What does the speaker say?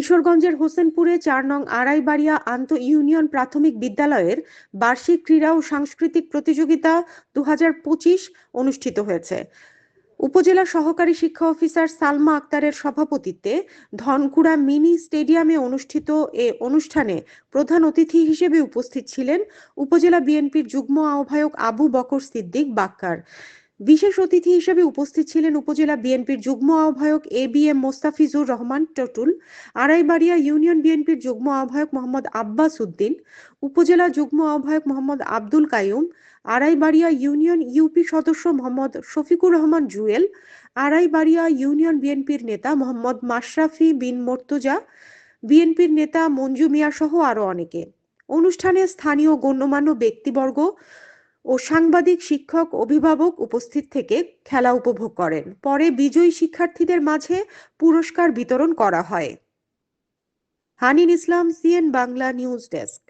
কিশোরগঞ্জের হোসেনপুরে চার নং আড়াইবাড়িয়া আন্ত ইউনিয়ন প্রাথমিক বিদ্যালয়ের বার্ষিক ক্রীড়া ও সাংস্কৃতিক প্রতিযোগিতা দুহাজার পঁচিশ অনুষ্ঠিত হয়েছে। উপজেলা সহকারী শিক্ষা অফিসার সালমা আক্তারের সভাপতিত্বে ধনকুড়া মিনি স্টেডিয়ামে অনুষ্ঠিত এ অনুষ্ঠানে প্রধান অতিথি হিসেবে উপস্থিত ছিলেন উপজেলা বিএনপির যুগ্ম আহ্বায়ক আবু বকর সিদ্দিক বাক্কার। বিশেষ অতিথি হিসেবে উপস্থিত ছিলেন উপজেলা বিএনপির যুগ্ম আহ্বায়ক A B M Mostafizur Rahman Totul, আড়াইবাড়িয়া union বিএনপির যুগ্ম আহ্বায়ক মোহাম্মদ আব্বাস উদ্দিন, উপজেলা যুগ্ম আহ্বায়ক মোহাম্মদ আব্দুল কায়ুম আড়াইবাড়িয়া ইউনিয়ন ইউপি সদস্য মোহাম্মদ শফিকুর রহমান জুয়েল, আড়াইবাড়িয়া ইউনিয়ন বিএনপির নেতা মোহাম্মদ মাশরাফি বিন মোর্তজা, বিএনপির নেতা মঞ্জু মিয়া সহ আরও অনেকে। অনুষ্ঠানে স্থানীয় গণ্যমান্য ব্যক্তিবর্গ ও সাংবাদিক, শিক্ষক, অভিভাবক উপস্থিত থেকে খেলা উপভোগ করেন। পরে বিজয়ী শিক্ষার্থীদের মাঝে পুরস্কার বিতরণ করা হয়। Hanin Islam, CN Bangla news desk.